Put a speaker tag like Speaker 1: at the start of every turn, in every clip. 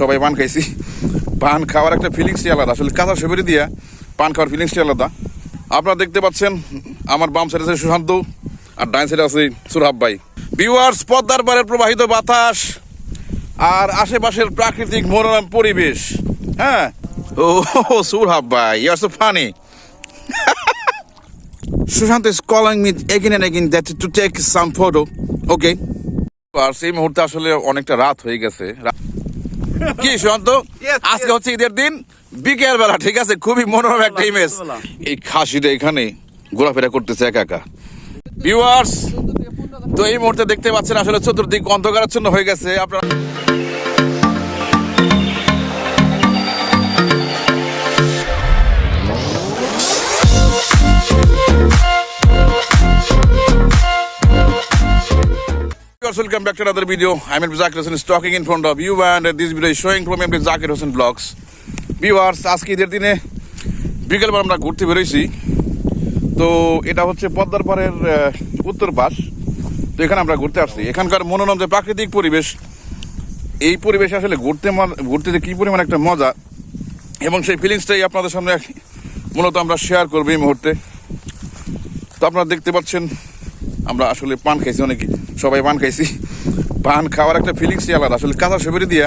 Speaker 1: সবাই পান খাইছি। পান খাওয়ার একটা ফিলিংসই আলাদা। আসলে কাঁচা সুপারি দিয়া পান খাওয়ার ফিলিংসই আলাদা। আপনারা দেখতে পাচ্ছেন, আমার বাম সাইডে আছে সুশান্ত আর ডাইন সাইডে আছে সুরহাব ভাই। ভিউয়ার্স পদ্মার পাড়ের প্রবাহিত বাতাস আর আশেপাশের প্রাকৃতিক মনোরম পরিবেশ। হ্যাঁ? ও, সুরহাব ভাই ইয়ার so funny Sushant is calling me again and again that to take some photo okay আর সেই মুহূর্তে আসলে অনেকটা রাত হয়ে গেছে। কি সুশান্ত? আজকে হচ্ছে ঈদের দিন। বিকেল বেলা ঠিক আছে? খুবই মনোরম একটা ইমেজ এই খাসিটা এখানে ঘোরাফেরা করতেছে একা একা। ভিউয়ার্স তো এই মুহূর্তে দেখতে পাচ্ছেন আসলে চতুর্দিক অন্ধকারাচ্ছন্ন হয়ে গেছে। আপনারা Welcome back to another video. I'm Mr. Zakir Hussain talking in front of you and this video is showing from Mr. Zakir Hussain Vlogs. Viewers, আজকে ঈদের দিনে বিকেলবেলা আমরা ঘুরতে বেরোইছি তো এটা হচ্ছে পদ্মার পাড়ের উত্তর পাশ তো এখানে আমরা ঘুরতে আসছি এখানকার মনোরম যে প্রাকৃতিক পরিবেশ এই পরিবেশে আসলে ঘুরতে ঘুরতে যে কী পরিমাণ একটা মজা এবং সেই ফিলিংসটাই আপনাদের সামনে মূলত আমরা শেয়ার করব এই মুহূর্তে তো আপনারা দেখতে পাচ্ছেন আমরা আসলে পান খাইছি অনেকে সবাই পান খাইছি। পান খাওয়ার একটা ফিলিংসই আলাদা। আসলে কাঁচা সুপারি দিয়া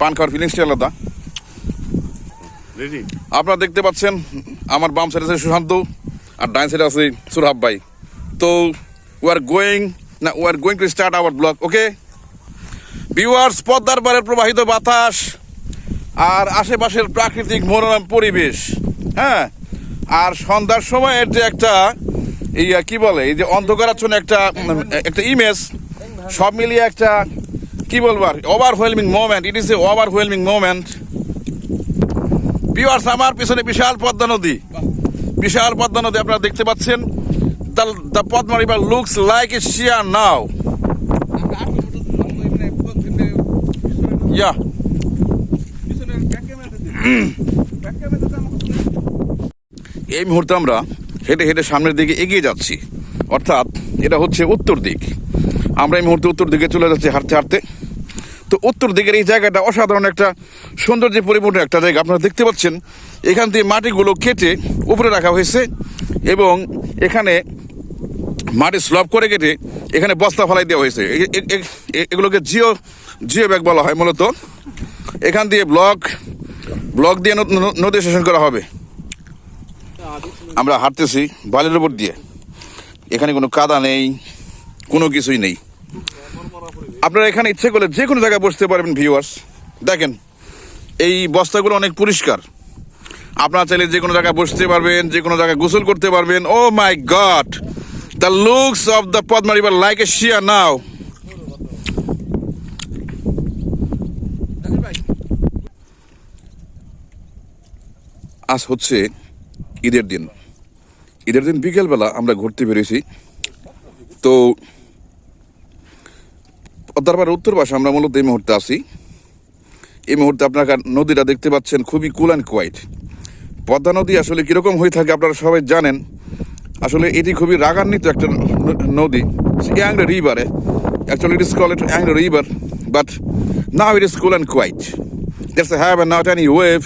Speaker 1: পান খাওয়ার ফিলিংসই আলাদা। আপনারা দেখতে পাচ্ছেন আমার বাম সাইডে আছে সুশান্ত আর ডাইন সাইডে আছে সুরহাব ভাই। তো উই আর গোয়িং না we are going to start our blog okay viewers পদ্মার পাড়ের প্রবাহিত বাতাস আর আশেপাশের প্রাকৃতিক মনোরম পরিবেশ হ্যাঁ? আর সন্ধ্যার সময়ের যে একটা এই কি বলে এই যে অন্ধকার অন্ধকারাচ্ছন্ন একটা একটা ইমেজ সব মিলিয়ে একটা কি বলব আর overwhelming moment it is a over overwhelming moment viewers আমার পিছনে বিশাল পদ্মা নদী। বিশাল পদ্মা নদী আপনারা দেখতে পাচ্ছেন। The Padma river looks like a sea now yeah এই মুহূর্তে আমরা হেঁটে হেঁটে সামনের দিকে এগিয়ে যাচ্ছি। অর্থাৎ এটা হচ্ছে উত্তর দিক। আমরা এই মুহূর্তে উত্তর দিকে চলে যাচ্ছি হাঁটতে হাঁটতে। তো উত্তর দিকের এই জায়গাটা অসাধারণ একটা সৌন্দর্যে পরিপূর্ণ একটা জায়গা। আপনারা দেখতে পাচ্ছেন, এখান থেকে মাটিগুলো কেটে উপরে রাখা হয়েছে এবং এখানে মাটি স্লব করে কেটে এখানে বস্তা ফেলাই দেওয়া হয়েছে। এগুলোকে জিও জিও ব্যাগ বলা হয় মূলত। এখান দিয়ে ব্লক ব্লক দিয়ে নদী শাসন করা হবে। আমরা হাঁটতেছি বালির উপর দিয়ে। এখানে কোনো কাদা নেই, কোনো কিছুই নেই। আপনারা এখানে ইচ্ছে করলে যে কোনো জায়গায় বসতে পারবেন ভিউয়ার্স দেখেন, এই বস্তাগুলো অনেক পরিষ্কার। আপনারা চাইলে যে কোনো জায়গায় বসতে পারবেন, যে কোনো জায়গায় গোসল করতে পারবেন। ও my god! The looks of the Padma river, like a sea now. আজ হচ্ছে ঈদের দিন। ঈদের দিন বিকেলবেলা আমরা ঘুরতে বেরিয়েছি। তো পদ্মার উত্তর পাশে আমরা মূলত এই মুহূর্তে আছি। এই মুহূর্তে আপনারা নদীটা দেখতে পাচ্ছেন, খুবই কুল অ্যান্ড কোয়াইট পদ্মা নদী আসলে কীরকম হয়ে থাকে আপনারা সবাই জানেন। আসলে এটি খুবই রাগান্বিত একটা নদী angered রিভারে actually it is call it angered river but now it is cool and quite that's have and not any wave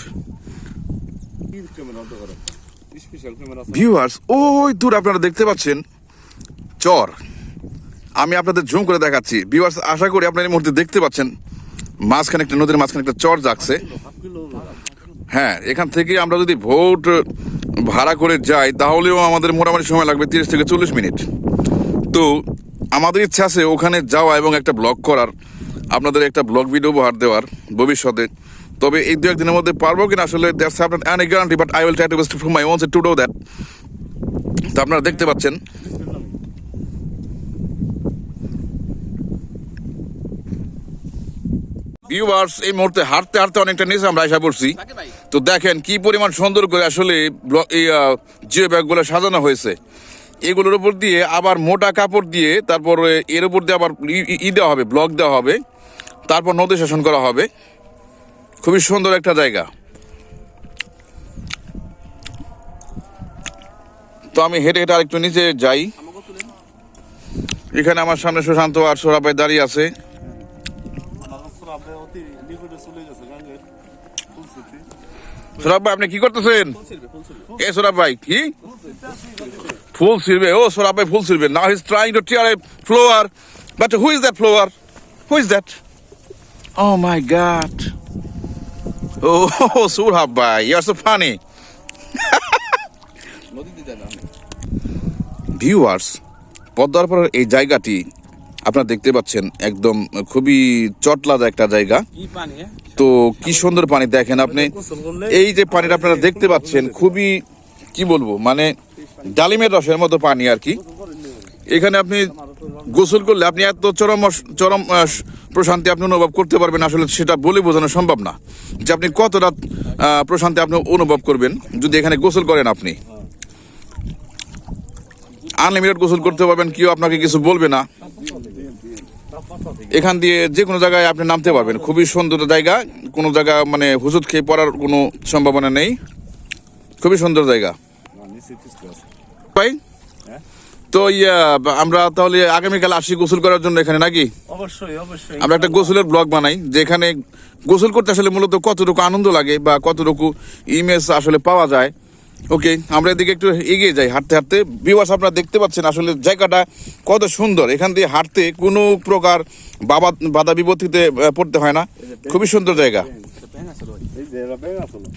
Speaker 2: camera on করো স্পেশাল ক্যামেরা
Speaker 1: ভিউয়ার্স ওই দূর আপনারা দেখতে পাচ্ছেন, চর। আমি আপনাদের জুম করে দেখাচ্ছি। ভিউয়ার্স আশা করি আপনারা এই মুহূর্তে দেখতে পাচ্ছেন, মাঝখানে একটা নদীর মাঝখানে একটা চর যাচ্ছে। হ্যাঁ এখান থেকে আমরা যদি ভোট ভাড়া করে যাই, তাহলেও আমাদের মোটামুটি সময় লাগবে তিরিশ থেকে চল্লিশ মিনিট। তো আমাদের ইচ্ছা আছে ওখানে যাওয়া এবং একটা ব্লগ করার, আপনাদের একটা ব্লগ ভিডিও উপহার দেওয়ার ভবিষ্যতে। তবে এই দু একদিনের মধ্যে পারব কিনা আসলে that's happen an guarantee but I will try to best from my own to do that তো আপনারা দেখতে পাচ্ছেন। ভিউয়ার্স এই মুহূর্তে হাঁটতে হাঁটতে অনেকটা নিচে আমরা আশা পড়ছি তো দেখেন কি পরিমাণ সুন্দর করে আসলে এই জিও ব্যাগগুলো সাজানো হয়েছে। এগুলোর উপর দিয়ে আবার মোটা কাপড় দিয়ে তারপরে এর উপর দিয়ে আবার ই দেওয়া হবে ব্লক দেওয়া হবে। তারপর নদী শাসন করা হবে। খুবই সুন্দর একটা জায়গা। তো আমি হেঁটে হেঁটে আরেকটু নিচে যাই। এখানে আমার সামনে সুশান্ত আর সোরাবাই দাঁড়িয়ে আছে। সোরাব ভাই, আপনি কি করতেছেন? এ সোরাব ভাই, কি? ফুল ছিড়বে, ও সোরাব ভাই, ফুল ছিড়বে। Now his trying to tear a flower but who is that flower who is that oh my god you are so funny
Speaker 2: নদীতে
Speaker 1: ভিউয়ার্স পদ্মার পরের এই জায়গাটি আপনারা দেখতে পাচ্ছেন একদম খুবই চটলাদা একটা জায়গা। তো কি সুন্দর পানি দেখেন আপনি। এই যে পানিটা আপনারা দেখতে পাচ্ছেন খুবই কি বলব মানে ডালিমের রসের মতো পানি আর কি। এখানে আপনি গোসল করলে আপনি এত চরম চরম প্রশান্তি আপনি অনুভব করতে পারবেন, আসলে সেটা বলে বোঝানো সম্ভব না। যে আপনি কতটা প্রশান্তি আপনি অনুভব করবেন, যদি এখানে গোসল করেন আপনি। আনলিমিটেড গোসল করতে পারবেন, কেউ আপনাকে কিছু বলবে না। এখান দিয়ে যে কোনো জায়গায় আপনি নামতে পারবেন। খুবই সুন্দর জায়গা, কোনো জায়গা মানে হুজুত খেয়ে পড়ার কোনো সম্ভাবনা নেই। খুবই সুন্দর জায়গা
Speaker 2: নিচে কিছু আছে
Speaker 1: ভাই
Speaker 2: হ্যাঁ?
Speaker 1: তো ইয়া আমরা তাহলে আগামীকাল আসি গোসল করার জন্য এখানে নাকি?
Speaker 2: অবশ্যই অবশ্যই।
Speaker 1: আমরা একটা গোসলের ব্লগ বানাই যেখানে গোসল করতে আসলে মূলত কতটুকু আনন্দ লাগে বা কতটুকু ইমেজ আসলে পাওয়া যায়। ওকে আমরা এদিকে একটু এগিয়ে যাই হাঁটতে হাঁটতে। বিবাস আপনারা দেখতে পাচ্ছেন আসলে জায়গাটা কত সুন্দর। এখান দিয়ে হাঁটতে কোনো প্রকার বাবা বাধা বিপত্তিতে পড়তে হয় না। খুবই সুন্দর জায়গা
Speaker 2: এই যে এরা ব্যাগ আসলো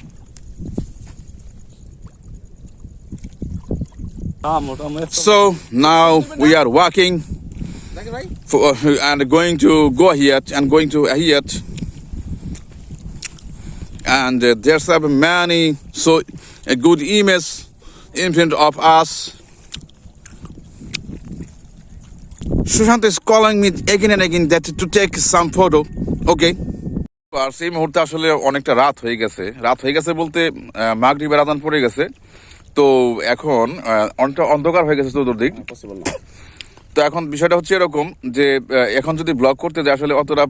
Speaker 2: হ্যাঁ মোটামুটি
Speaker 1: So now we are walking for, and going to go Ahiyat and going to Ahiyat. And uh, there's have many so a good image in front of us. Sushant is calling me again and again that to take some photo. Okay. আর সেই মুহূর্তে আসলে অনেকটা রাত হয়ে গেছে রাত হয়ে গেছে বলতে মাগরিবের আদান পড়ে গেছে তো এখন অনেকটা অন্ধকার হয়ে গেছে চতুর্দিক। তো এখন বিষয়টা হচ্ছে এরকম যে এখন যদি ব্লগ করতে যায় আসলে অতটা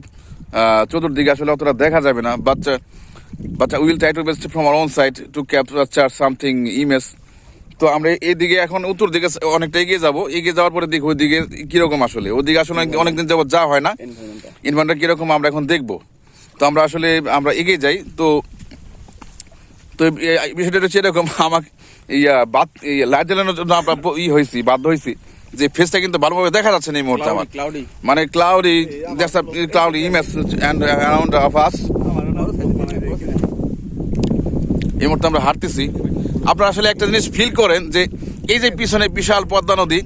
Speaker 1: চতুর্দিকে আসলে অতটা দেখা যাবে না। বাচ্চা বাচ্চা will try to best from our own side to capture something image তো আমরা এইদিকে এখন উত্তর দিকে অনেকটা এগিয়ে যাব। এগিয়ে যাওয়ার পরে দেখি ওইদিকে কীরকম আসলে। ওইদিকে আসলে অনেক- অনেকদিন যাবত যাওয়া হয় না। ইনভার্টার কীরকম আমরা এখন দেখব। তো আমরা আসলে আমরা এগিয়ে যাই। তো তো বিষয়টা হচ্ছে এরকম আমাকে ইয়া বাদ লাইট জ্বালানোর জন্য ই হয়েছি বাধ্য হয়েছি যে ফেসটা কিন্তু ভালোভাবে দেখা যাচ্ছে না এই মুহূর্তে আমার।
Speaker 2: ক্লাউডি
Speaker 1: মানে cloudy that's a cloudy image and around of us এই মুহূর্তে আমরা হাঁটতেছি। আপনারা আসলে একটা জিনিস ফিল করেন যে এই যে পিছনে বিশাল পদ্মা নদী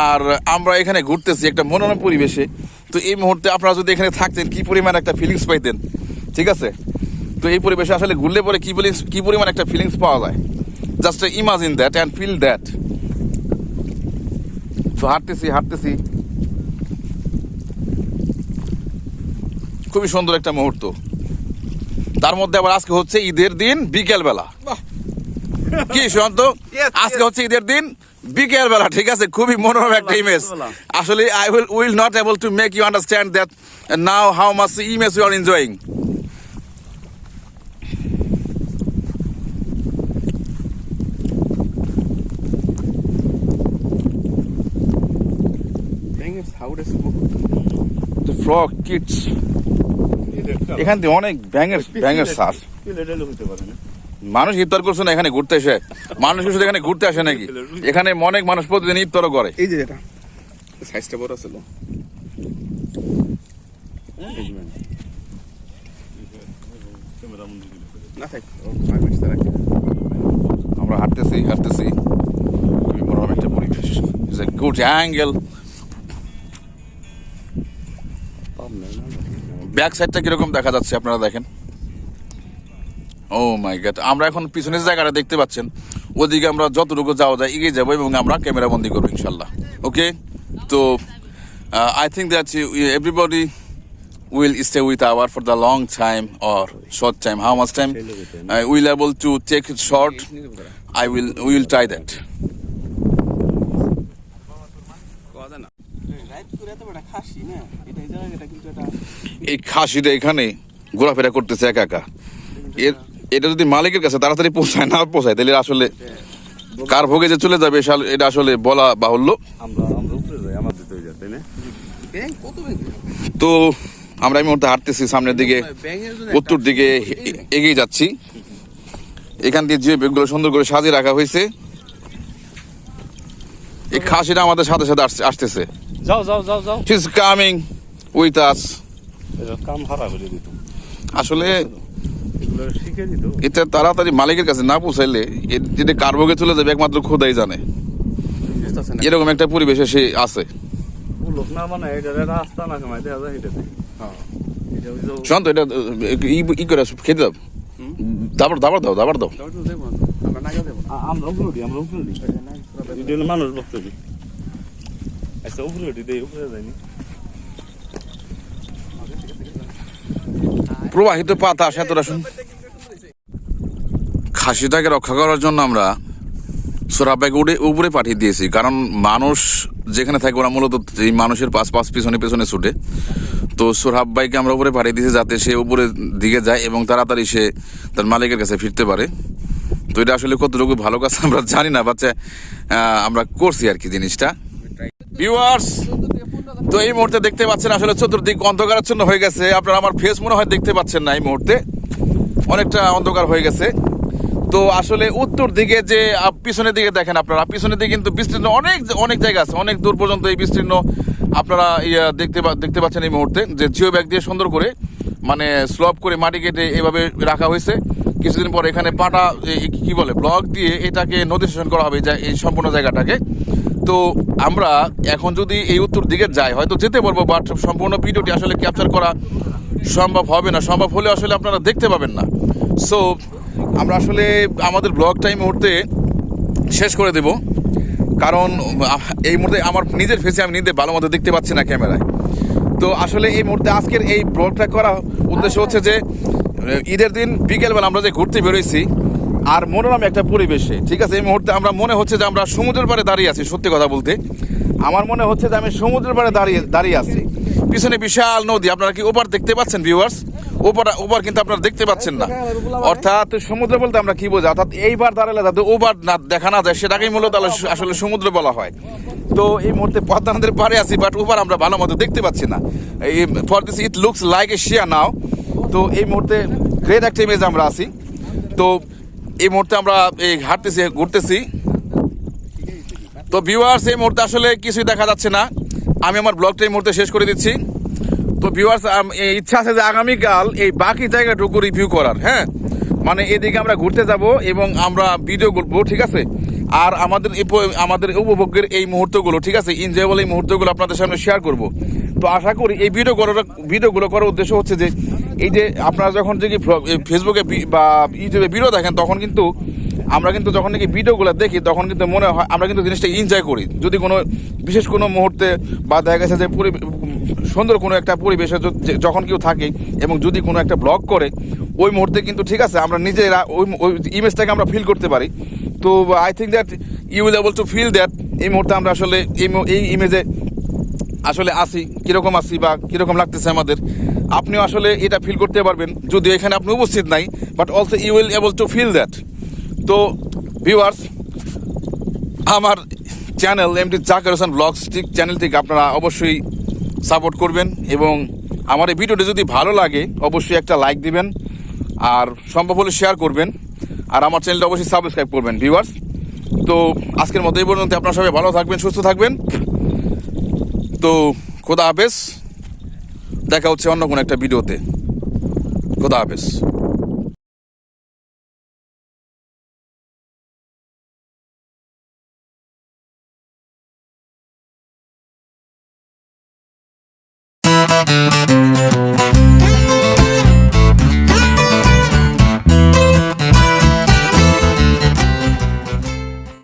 Speaker 1: আর আমরা এখানে ঘুরতেছি একটা মনোরম পরিবেশে। তো এই মুহূর্তে আপনারা যদি এখানে থাকতেন কি পরিমাণ একটা ফিলিংস পাইতেন? ঠিক আছে? তো এই পরিবেশে আসলে ঘুরলে পরে কি কি পরিমাণ একটা ফিলিংস পাওয়া যায়? Just imagine that and feel that তো হাঁটতেছি হাঁটতেছি। খুবই সুন্দর একটা মুহূর্ত। তার মধ্যে আবার আজকে হচ্ছে ঈদের দিন বিকেলবেলা। কি শান্ত আজকে হচ্ছে ঈদের দিন বিকেল বেলা ঠিক আছে? খুবই মনোরম একটা ইমেজ আসলে I will will not able to make you understand that now how much image you are enjoying the frog kids এখান থেকে অনেক ব্যাঙের ব্যাঙের শ্বাস। মানুষ ইফতার করছে না এখানে ঘুরতে এসে। মানুষ শুধু এখানে ঘুরতে আসে নাকি? এখানে অনেক মানুষ প্রতিদিন ইফতারও করে।
Speaker 2: এই যে এটা। সাইজটা বড় ছিল রাখি
Speaker 1: আমরা হাঁটতেছি হাঁটতেছি। খুবই মনোরম একটা পরিবেশ। Is a good angle back সাইডটা কীরকম দেখা যাচ্ছে আপনারা দেখেন? ও মাই গড আমরা এখন পিছনের জায়গাটা দেখতে পাচ্ছেন। ওদিকে আমরা যতটুকু যাওয়া যায় এগিয়ে যাব এবং আমরা ক্যামেরা বন্দি করব ইনশাল্লাহ ওকে তো I think that everybody will stay with our for the long time or short time. How much time? Uh, will able to take it short. I will we will try that
Speaker 2: কথা না right করে এত বড় খাসি না এটা এই এটা
Speaker 1: এই খাসিটা এখানে ঘোরাফেরা করতেছে একা একা। এর এটা যদি মালিকের কাছে তাড়াতাড়ি পৌঁছায় না পৌঁছায় তাহলে আসলে কার ভোগে যে চলে যাবে এটা আসলে বলা বাহুল্য।
Speaker 2: আমরা আমরা উপরে যাই আমার দিতে হয়ে যায় তাই না? ব্যাং কত ব্যাং
Speaker 1: তো আমরা এই মুহূর্তে হাঁটতেছি সামনের দিকে উত্তর দিকে এগিয়ে যাচ্ছি। এখান দিয়ে যে বেগগুলো সুন্দর করে সাজিয়ে রাখা হয়েছে এই খাসিটা আমাদের সাথে সাথে আসছে- আসতেছে।
Speaker 3: যাও যাও যাও যাও।
Speaker 1: ইজ কামিং উইথ আস
Speaker 3: কাম হারা করে দিত।
Speaker 1: আসলে এটা তাড়াতাড়ি মালিকের কাছে না পৌঁছাইলে যেটা কার্বোকে চলে যাবে একমাত্র খোদাই জানে। এরকম একটা পরিবেশে সে আছে।
Speaker 3: ও লোক না মানে এটা হ্যাঁ।
Speaker 1: শান্ত এটা ই- ই করে খেতে দাও। দাবার দাবার দাও দাবার দাও।
Speaker 2: আমরা
Speaker 3: উঠি উঠি উঠি উঠি
Speaker 1: প্রবাহিত পাতা সেতটা শুন। খাসিটাকে রক্ষা করার জন্য আমরা সোরাব্যাগে উড়ে উপরে পাঠিয়ে দিয়েছি। কারণ মানুষ যেখানে থাকে, ওরা মূলত এই মানুষের পাশ পাশ পিছনে পিছনে ছুটে। তো সোরহাব ভাইকে আমরা উপরে পাঠিয়ে দিয়েছি যাতে সে উপরে দিকে যায় এবং তাড়াতাড়ি সে তার মালিকের কাছে ফিরতে পারে। তো এটা আসলে কতটুকু ভালো কাজ আমরা জানি না, বাচ্চা আমরা করছি আর কি জিনিসটা। ভিউয়ার্স তো এই মুহূর্তে দেখতে পাচ্ছেন আসলে চতুর্দিক অন্ধকারাচ্ছন্ন হয়ে গেছে। আপনারা আমার ফেস মনে হয় দেখতে পাচ্ছেন না এই মুহূর্তে। অনেকটা অন্ধকার হয়ে গেছে। তো আসলে উত্তর দিকে যে পিছনের দিকে দেখেন আপনারা, পিছনের দিকে কিন্তু বিস্তীর্ণ অনেক অনেক জায়গা আছে, অনেক দূর পর্যন্ত এই বিস্তীর্ণ আপনারা ইয়া দেখতে দেখতে পাচ্ছেন এই মুহূর্তে। যে জিও ব্যাগ দিয়ে সুন্দর করে মানে স্লপ করে মাটি কেটে এভাবে রাখা হয়েছে। কিছুদিন পর এখানে পাটা কি বলে, ব্লক দিয়ে এটাকে নদী শোষণ করা হবে এই সম্পূর্ণ জায়গাটাকে। তো আমরা এখন যদি এই উত্তর দিকে যাই, হয়তো যেতে পারব বাট সম্পূর্ণ ভিডিওটি আসলে ক্যাপচার করা সম্ভব হবে না। সম্ভব হলে আসলে আপনারা দেখতে পাবেন না। সো আমরা আসলে আমাদের ব্লগটা এই মুহূর্তে শেষ করে দেব। কারণ এই মুহূর্তে আমার নিজের ফেসে আমি নিজে ভালো মতো দেখতে পাচ্ছি না ক্যামেরায়। তো আসলে এই মুহূর্তে আজকের এই ব্লগটা করা উদ্দেশ্য হচ্ছে যে ঈদের দিন বিকেলবেলা আমরা যে ঘুরতে বেরোইছি, আর মনোরম একটা পরিবেশে, ঠিক আছে? এই মুহূর্তে আমরা মনে হচ্ছে যে আমরা সমুদ্রের পাড়ে দাঁড়িয়ে আছি, সত্যি কথা বলতে। আমার মনে হচ্ছে যে আমি সমুদ্রের পাড়ে দাঁড়িয়ে দাঁড়িয়ে আছি। পিছনে বিশাল নদী, আপনারা কি ওপার দেখতে পাচ্ছেন ভিউয়ার্স ওপার ওপার কিন্তু আপনারা দেখতে পাচ্ছেন না। অর্থাৎ সমুদ্র বলতে আমরা কি বোঝা অর্থাৎ এইবার দাঁড়ালে যাতে ওপার না দেখা না যায়, সেটাকেই মূলত আসলে সমুদ্র বলা হয়। তো এই মুহূর্তে পদ্মা নদীর পাড়ে আছি বাট ওপার আমরা ভালো মতো দেখতে পাচ্ছি না। এই for this it looks like a sea now তো এই মুহূর্তে গ্রেট একটা ইমেজ আমরা আছি। তো এই মুহূর্তে আমরা, এই হাঁটতেছি, ঘুরতেছি। তো ভিউয়ার্স এই মুহূর্তে আসলে কিছুই দেখা যাচ্ছে না। আমি আমার ব্লগটা এই মুহূর্তে শেষ করে দিচ্ছি। তো ভিউয়ার্স ইচ্ছা আছে যে আগামীকাল এই বাকি জায়গাটুকু রিভিউ করার হ্যাঁ? মানে এদিকে আমরা ঘুরতে যাব এবং আমরা ভিডিও করব, ঠিক আছে? আর আমাদের আমাদের উপভোগের এই মুহূর্তগুলো, ঠিক আছে? এনজয়েবল এই মুহূর্তগুলো আপনাদের সামনে শেয়ার করব। তো আশা করি এই ভিডিও করার ভিডিওগুলো করার উদ্দেশ্য হচ্ছে যে এই যে আপনারা যখন এই ফেসবুকে বা ইউটিউবে ভিডিও দেখেন, তখন কিন্তু আমরা কিন্তু যখন নাকি ভিডিওগুলো দেখি, তখন কিন্তু মনে হয় আমরা কিন্তু জিনিসটা এনজয় করি। যদি কোনো বিশেষ কোনো মুহূর্তে বা দেখা গেছে যে পরি- সুন্দর কোনো একটা পরিবেশে যখন কেউ থাকে এবং যদি কোনো একটা ব্লগ করে, ওই মুহূর্তে কিন্তু ঠিক আছে, আমরা নিজেরা ওই ওই ইমেজটাকে আমরা ফিল করতে পারি। তো I think that you will able to feel that এই মুহূর্তে আমরা আসলে এই ইমেজে আসলে আসি কীরকম আসি বা কীরকম লাগতেছে আমাদের, আপনিও আসলে এটা ফিল করতে পারবেন, যদিও এখানে আপনি উপস্থিত নাই but also you will able to feel that তো ভিউয়ার্স আমার চ্যানেল এমটি জাকের হোসেন ঠিক চ্যানেলটিকে আপনারা অবশ্যই সাপোর্ট করবেন এবং আমার এই ভিডিওটি যদি ভালো লাগে, অবশ্যই একটা লাইক দিবেন আর সম্ভব হলে শেয়ার করবেন আর আমার চ্যানেলটা অবশ্যই সাবস্ক্রাইব করবেন ভিউয়ার্স তো আজকের মতো এই পর্যন্ত, আপনারা সবাই ভালো থাকবেন, সুস্থ থাকবেন। তো খোদা হাফেজ দেখা হচ্ছে অন্য কোনো একটা ভিডিওতে। খোদা হাফেজ।